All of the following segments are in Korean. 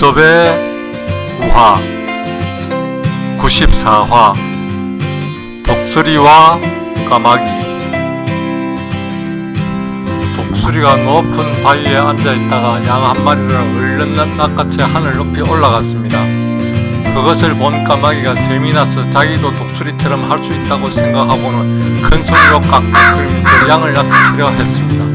이솝의 우화 94화 독수리와 까마귀 독수리가 높은 바위에 앉아있다가 양 한 마리를 얼른 낚아채 하늘 높이 올라갔습니다. 그것을 본 까마귀가 셈이 나서 자기도 독수리처럼 할 수 있다고 생각하고는 큰 소리로 깍깍거리면서 양을 낚아채려 했습니다.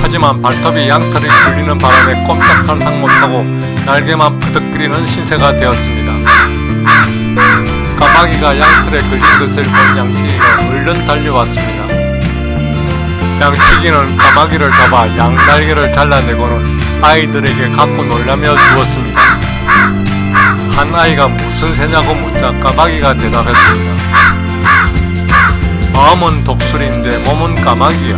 하지만 발톱이 양털에 걸리는 바람에 꼼짝달싹 못하고 날개만 푸덕거리는 신세가 되었습니다. 까마귀가 양털에 걸린 것을 본 양치기가 얼른 달려왔습니다. 양치기는 까마귀를 잡아 양 날개를 잘라내고는 아이들에게 갖고 놀라며 주었습니다. 한 아이가 무슨 새냐고 묻자 까마귀가 대답했습니다. 마음은 독수리인데 몸은 까마귀야.